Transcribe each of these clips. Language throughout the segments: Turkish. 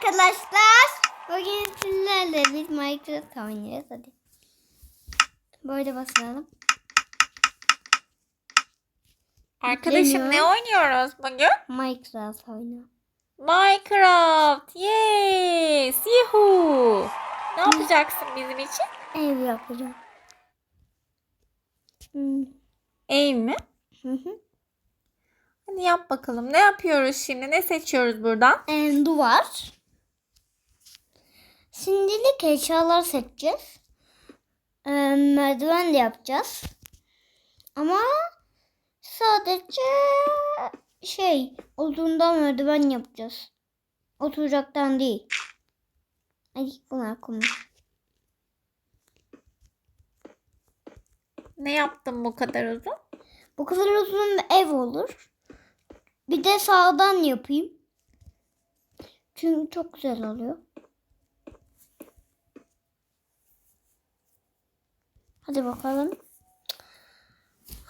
arkadaşlar. Bugün sizlerle biz Minecraft oynuyoruz. Hadi. Böyle basalım. Arkadaşım ne oynuyoruz bugün? Minecraft oynuyor. Minecraft. Yes. Yuhu. Ne yapacaksın bizim için? Ev yapacağım. Hmm. Ev mi? Hı hı. Hadi yap bakalım. Ne yapıyoruz şimdi? Ne seçiyoruz buradan? Em, duvar. Şimdilik eşyalar seçeceğiz. Em, merdiven de yapacağız. Ama sadece şey olduğundan merdiven yapacağız. Oturacaktan değil. Ay bunlar konu. Ne yaptın bu kadar uzun? Bu kadar uzun bir ev olur. Bir de sağdan yapayım. Çünkü çok güzel oluyor. Hadi bakalım.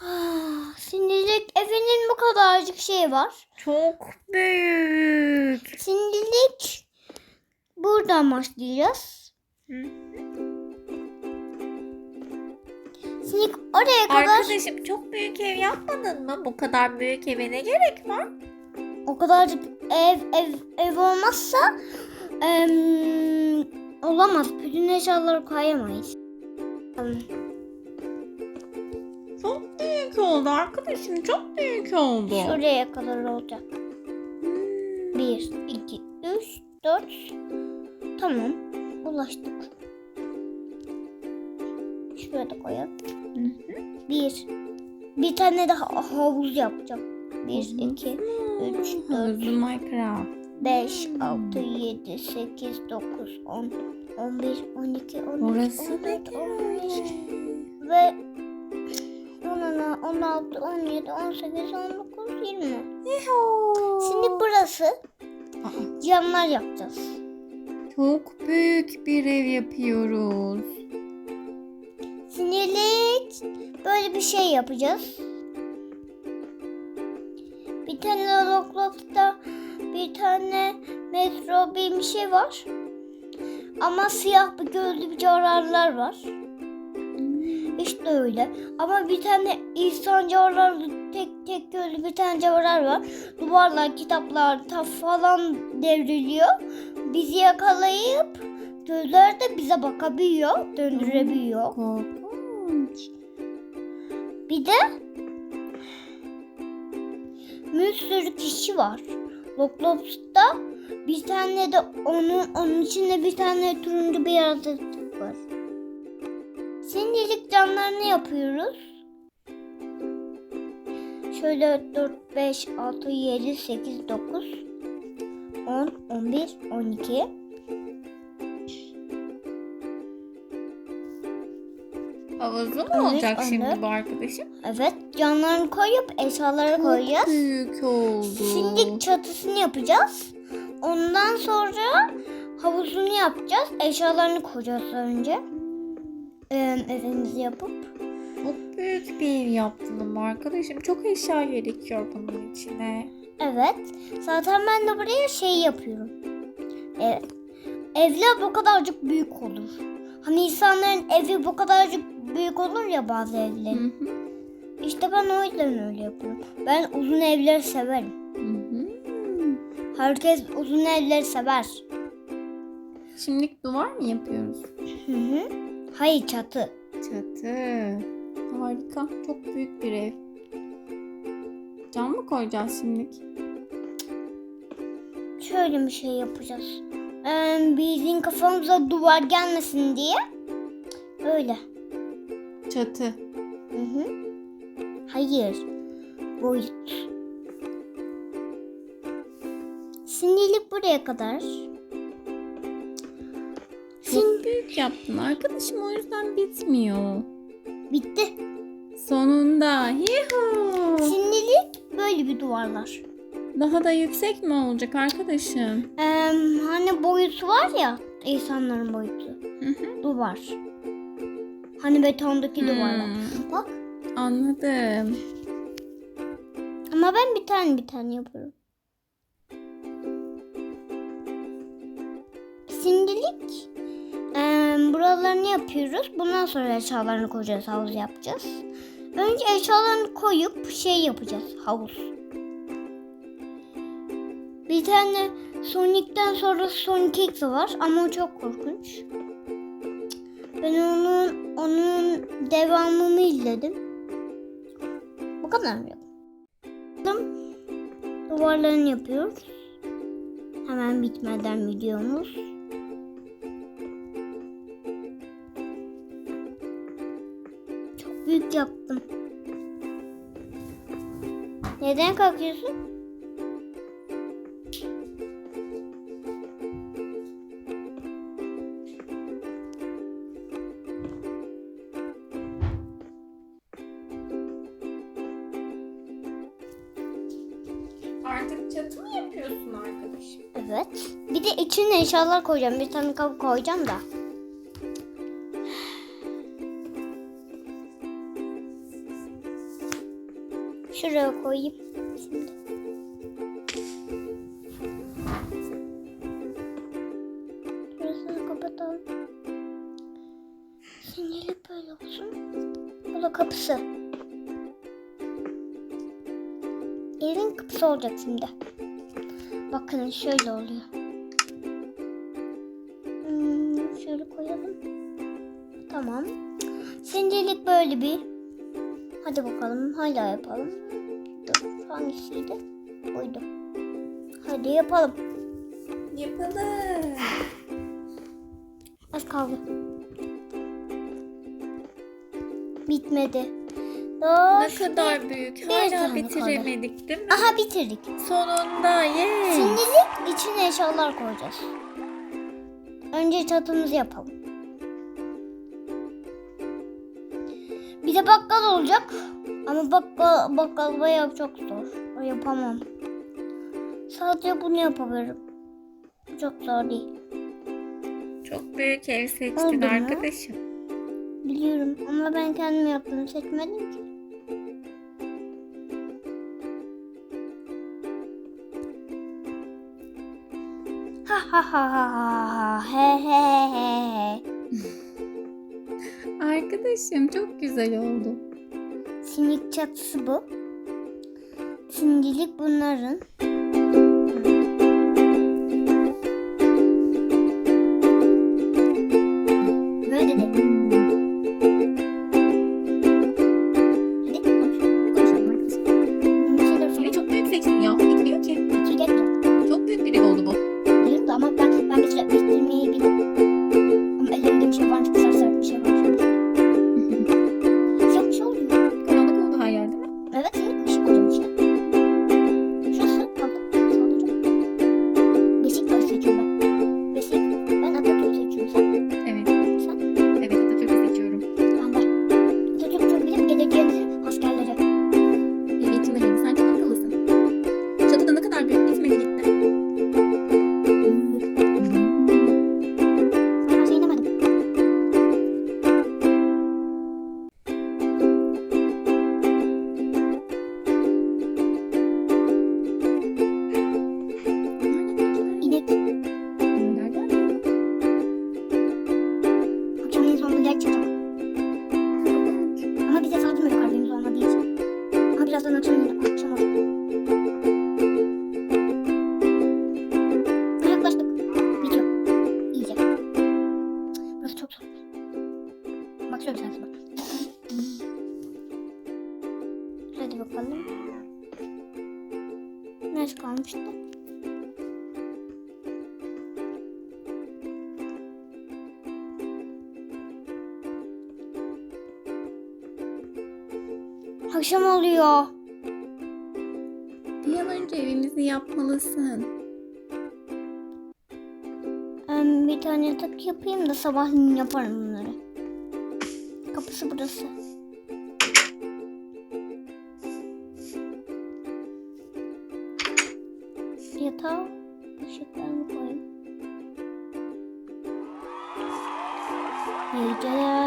Ah, Şimdilik evinin bu kadarcık şey var. Çok büyük. Şimdilik buradan başlayacağız. Hı. Şimdilik oraya kadar Arkadaşım çok büyük ev yapmadın mı? Bu kadar büyük eve ne gerek var? o kadarcık ev ev ev olmazsa em, olamaz. Bütün eşyaları koyamayız. Tamam. Çok büyük oldu arkadaşım. Çok büyük oldu. Şuraya kadar olacak. Hmm. 1, 2, 3, 4. Tamam. Ulaştık. Şuraya da koyalım. Hı hı. 1. Bir tane daha havuz yapacağım. 1, 2, Üç, dört. Havuzlu Minecraft. 5, 6, 7, 8, 9, 10, 11, 12, 13, Orası 14, da 15 güzel. ve 16, 16, 17, 18, 19, 20. Yuhu. Şimdi burası camlar yapacağız. Çok büyük bir ev yapıyoruz. Sinirlik böyle bir şey yapacağız. Bir tane Roblox'ta bir tane metro bir şey var. Ama siyah bir gözlü bir canavarlar var. İşte öyle. Ama bir tane insan canavarlar tek tek gözlü bir tane canavar var. Duvarlar, kitaplar ta falan devriliyor. Bizi yakalayıp gözler de bize bakabiliyor, döndürebiliyor. Korkunç. Bir de bir sürü kişi var. Roblox'ta bir tane de onun onun içinde bir tane turuncu bir yaratık var. Şimdilik camlarını yapıyoruz. Şöyle 4, 5, 6, 7, 8, 9, 10, 11, 12. Havuzlu mu Evet, olacak anne. şimdi bu arkadaşım? Evet camlarını koyup eşyaları koyacağız. Büyük oldu. Şimdi çatısını yapacağız. Ondan sonra havuzunu yapacağız. Eşyalarını koyacağız önce. Evimizi yapıp. Çok büyük bir ev yaptın ama arkadaşım. Çok eşya gerekiyor bunun içine. Evet. Zaten ben de buraya şey yapıyorum. Evet. Evler bu kadarcık büyük olur. Hani insanların evi bu kadarcık büyük olur ya bazı Hı evlerin. hı. İşte ben o yüzden öyle yapıyorum. Ben uzun evleri severim. Hı hı. Herkes uzun evleri sever. Şimdilik duvar mı yapıyoruz? Hı hı. Hayır çatı. Çatı. Harika. Çok büyük bir ev. Cam mı koyacağız şimdilik? Şöyle bir şey yapacağız. Ee, bizim kafamıza duvar gelmesin diye. Öyle. Çatı. Hı hı. Hayır. Boyut. Şimdilik buraya kadar. Büyük yaptın arkadaşım o yüzden bitmiyor. bitti. Sonunda. Yuhu. Şimdilik böyle bir duvarlar. Daha da yüksek mi olacak arkadaşım? Ee, hani boyutu var ya insanların boyutu. Hı hı. Duvar. Hani betondaki duvarlar. Hmm, Bak. Anladım. Ama ben bir tane bir tane yapıyorum. ilk eee, buralarını yapıyoruz. Bundan sonra eşyalarını koyacağız, havuz yapacağız. Önce eşyalarını koyup şey yapacağız, havuz. Bir tane Sonic'ten sonra Sonic X var ama o çok korkunç. Ben onun onun devamını izledim. Bu kadar mı? Duvarlarını yapıyoruz. Hemen bitmeden videomuz. Yaptım. Neden kalkıyorsun? Artık çatı mı yapıyorsun arkadaşım? Evet. Bir de içine eşyalar koyacağım. Bir tane kapı koyacağım da. Şuraya koyayım. Şimdi. Burasını kapatalım. Şimdilik böyle olsun. Bu da kapısı. Evin kapısı olacak şimdi. Bakın şöyle oluyor. Hmm, şöyle koyalım. Tamam. Şimdilik böyle bir. Hadi bakalım hala yapalım. Dur hangisiydi? Buydu. Hadi yapalım. Yapalım. Az kaldı. Bitmedi. Daha Ne kadar büyük. Hala bitiremedik değil mi? Aha bitirdik. Sonunda yes. Şimdilik içine eşyalar koyacağız. Önce çatımızı yapalım. Bir de bakkal olacak. Ama bakkal, bakkal bayağı çok zor. O yapamam. Sadece bunu yapabilirim. Çok zor değil. Çok büyük ev Oldu seçtin mu? arkadaşım. Biliyorum ama ben kendim yaptım. Seçmedim ki. Ha ha ha ha ha he he he he. Arkadaşım çok güzel oldu. Sinik çatısı bu. Şimdilik bunların. Neresi kalmıştı? Akşam oluyor. Bir an önce evimizi yapmalısın. Ben bir tane yatak yapayım da sabahleyin yaparım bunları. Kapısı burası.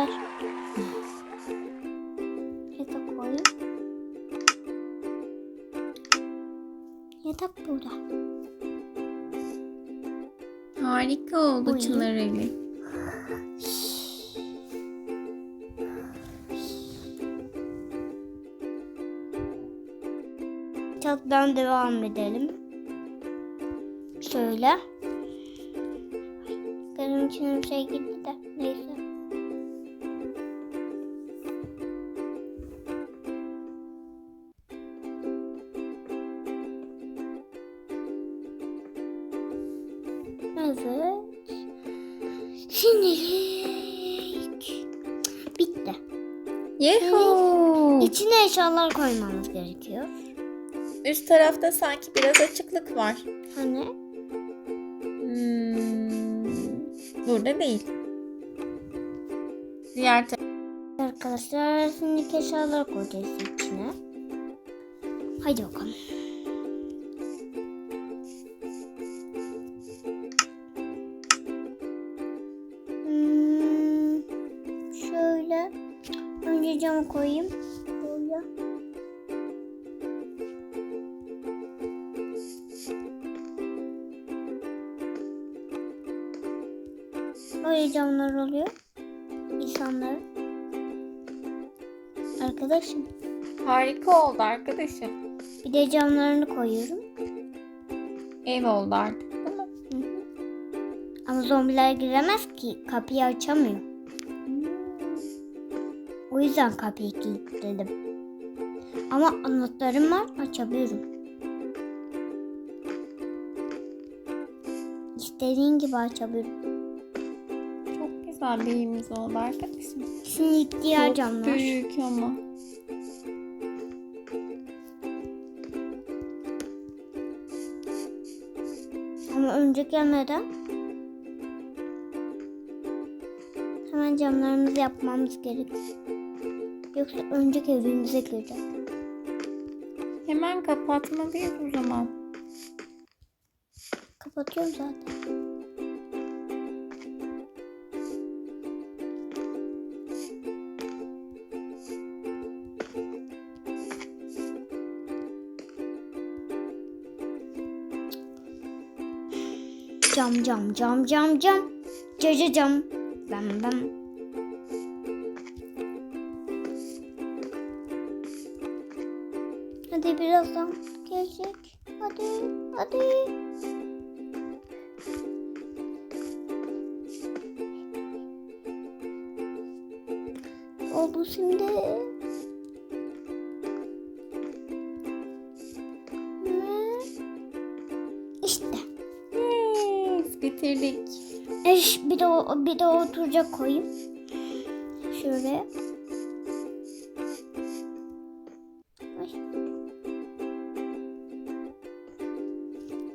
Geceler. Yatak koyayım. Yatak burada. Harika oldu Buyurun. Çınar evi. Çatıdan devam edelim. Şöyle. Benim içine bir şey gitti Evet. Şimdilik bitti. Yeho! İçine eşyalar koymamız gerekiyor. Üst tarafta sanki biraz açıklık var. Hani? Hmm, burada değil. Diğer tarafta. Arkadaşlar şimdi eşyalar koyacağız içine. Haydi bakalım. Camı koyayım. Böyle camlar oluyor. İnsanların. Arkadaşım. Harika oldu arkadaşım. Bir de camlarını koyuyorum. Ev oldu artık değil mi? Hı hı. Ama zombiler giremez ki. Kapıyı açamıyor. Yüzden kapıyı kilitledim. Ama anahtarım var. Açabiliyorum. İstediğin gibi açabiliyorum. Çok güzel bir evimiz oldu arkadaşım. Şimdi diğer Çok camlar. büyük ama. Ama önce gelmeden hemen camlarımızı yapmamız gerekiyor. Yoksa önceki evimize girecek. Hemen kapatmalıyız o zaman. Kapatıyorum zaten. Cam cam cam cam cam. Caca cam. Bam bam. Hadi birazdan gelecek. Hadi hadi. Oldu şimdi. Ne? İşte. Yes, bitirdik. Eş bir de bir de oturacak koyayım. Şöyle.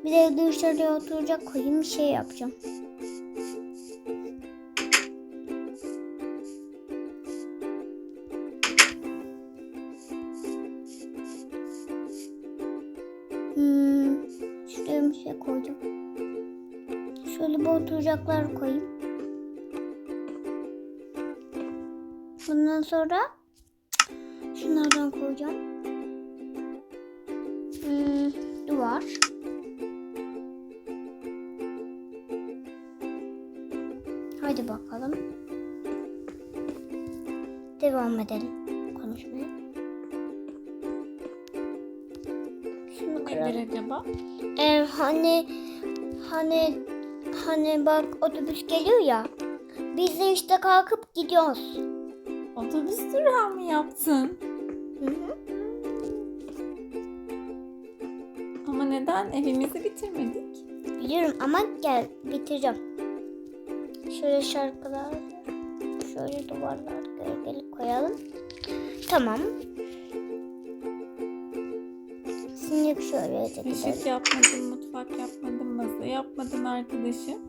Bir de dışarıya oturacak koyayım bir şey yapacağım. Hmm, şuraya bir şey koyacağım. Şöyle bir oturacaklar koyayım. Bundan sonra şunlardan koyacağım. Hadi bakalım. Devam edelim konuşmaya. Şunu kıralım. Acaba? Ee, hani hani hani bak otobüs geliyor ya. Biz de işte kalkıp gidiyoruz. Otobüs durağı mı yaptın? Hı hı. Ama neden evimizi bitirmedik? Biliyorum ama gel bitireceğim. Şöyle şarkılar, şöyle duvarlar gölgelik koyalım. Tamam. Şimdi şöyle Işık gidelim. yapmadın, mutfak yapmadın, masa yapmadın arkadaşım.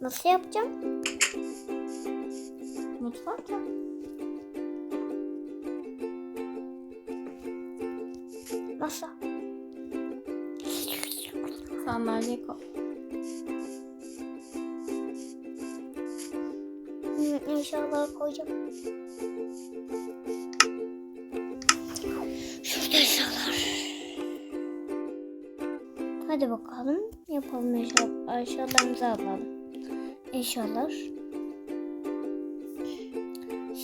Nasıl yapacağım? Mutfak yap. Masa. Sandalye koy. İnşallah koyacağım. Şurada eşyalar. Hadi bakalım. Yapalım eşya, eşyalarımızı alalım. Eşyalar.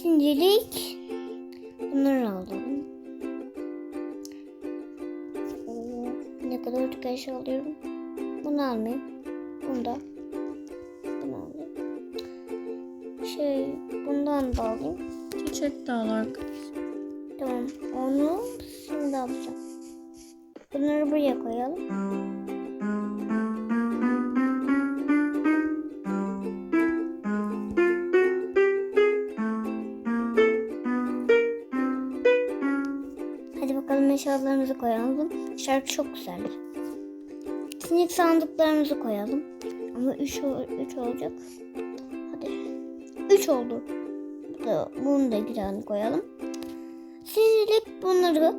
Şimdilik bunları alalım. Oo, ne kadar çok eşya alıyorum. Bunu almayayım. Bunu da. Şey bundan da alayım. Çiçek de al. Tamam. Onu şimdi alacağım. Bunları buraya koyalım. Hadi bakalım eşyalarımızı koyalım. Şarkı çok güzel. Sinik sandıklarımızı koyalım. Ama 3 üç olacak. Hadi. 3 oldu. Bunu da giren koyalım. Şimdilik bunları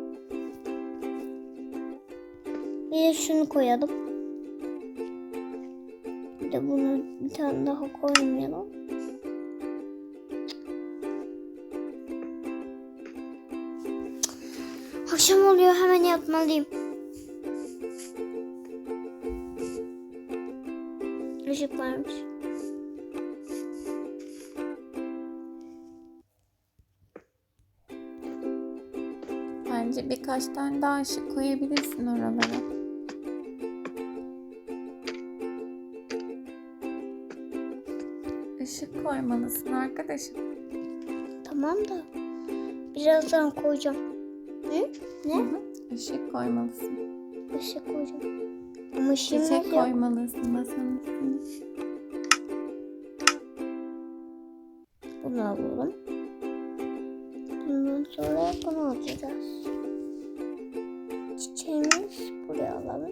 bir de şunu koyalım. Bir de bunu bir tane daha koymayalım. Akşam oluyor hemen yatmalıyım. Işık varmış. Bence birkaç tane daha ışık koyabilirsin oralara. Işık koymalısın arkadaşım. Tamam da birazdan koyacağım. Hı? Hı Ne? hı. Işık koymalısın. Işık koyacağım. Ama şimdi Çiçek koymalısın masanın üstüne. Bunu alalım. Sonra bunu alacağız. Çiçeğimiz buraya alalım.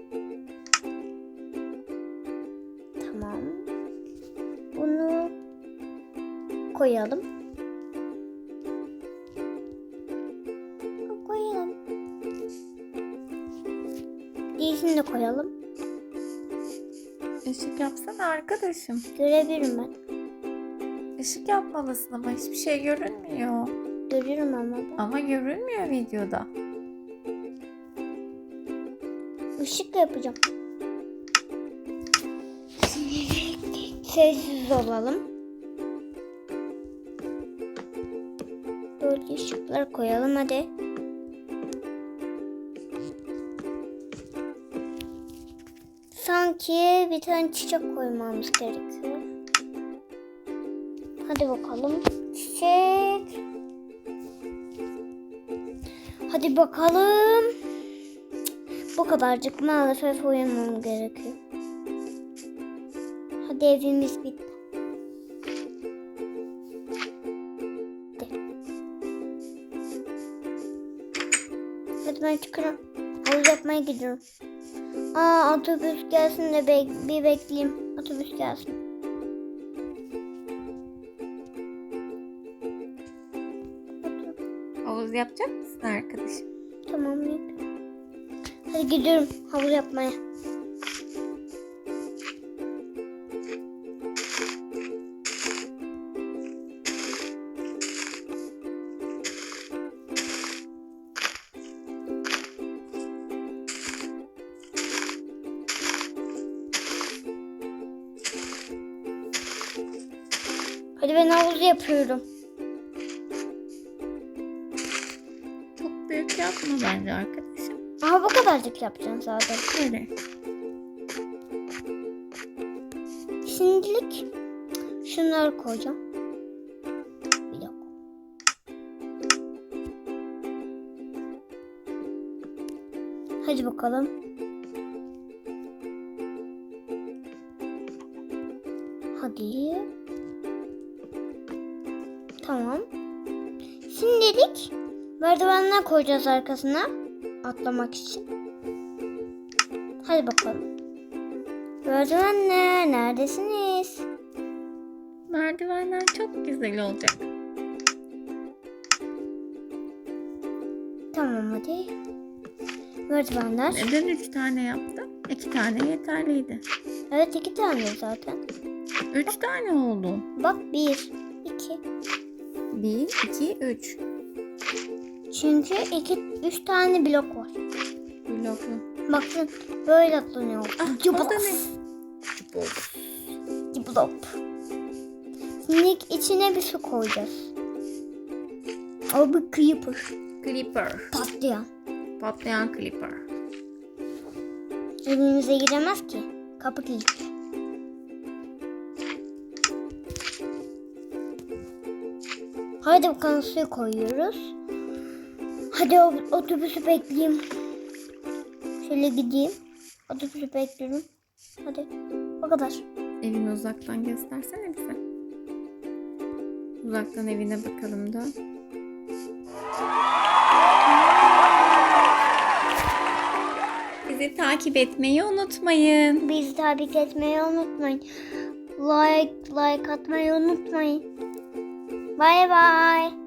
Tamam. Bunu koyalım. Koyalım. Diğerini de koyalım. Işık yapsana arkadaşım. Görebilirim ben. Işık yapmalısın ama hiçbir şey görünmüyor. Görüyorum ama ben. Ama görünmüyor videoda. Işıkla yapacağım. Sessiz olalım. Böyle ışıklar koyalım hadi. Sanki bir tane çiçek koymamız gerekiyor. Hadi bakalım. Çiçek. Hadi bakalım. Bu kadarcık maalesef uyumam gerekiyor. Hadi evimiz bitti. Hadi ben çıkarım. Havuz yapmaya gidiyorum. Aa otobüs gelsin de bek- bir bekleyeyim. Otobüs gelsin. Havuz yapacak mısın arkadaşım? Tamam yapıyorum. Hadi gidiyorum havuz yapmaya. Hadi ben havuz yapıyorum. Kadarcık yapacağım zaten. Böyle. Şimdilik şunları koyacağım. Bir dakika. Hadi bakalım. Hadi. Tamam. Şimdilik merdivenler koyacağız arkasına atlamak için. Hadi bakalım. Merdivenler neredesiniz? Merdivenler çok güzel olacak. Tamam hadi. Merdivenler. Neden üç tane yaptın? İki tane yeterliydi. Evet iki tane zaten. Üç tane oldu. Bak bir, iki. Bir, iki, üç. Çünkü iki, üç tane blok var. bloklu. Bakın böyle atlanıyor. Ah, ne? Cıbılop. Şimdi içine bir su koyacağız. O bir creeper. Clipper. Patlayan. Patlayan clipper. Evimize giremez ki. Kapı kilitli. Hadi bakalım suyu koyuyoruz. Hadi otobüsü bekleyeyim. Şöyle gideyim. Otobüsü bekliyorum. Hadi. O kadar. Evini uzaktan göstersene bize. Uzaktan evine bakalım da. Bizi takip etmeyi unutmayın. Bizi takip etmeyi unutmayın. Like, like atmayı unutmayın. Bye bye.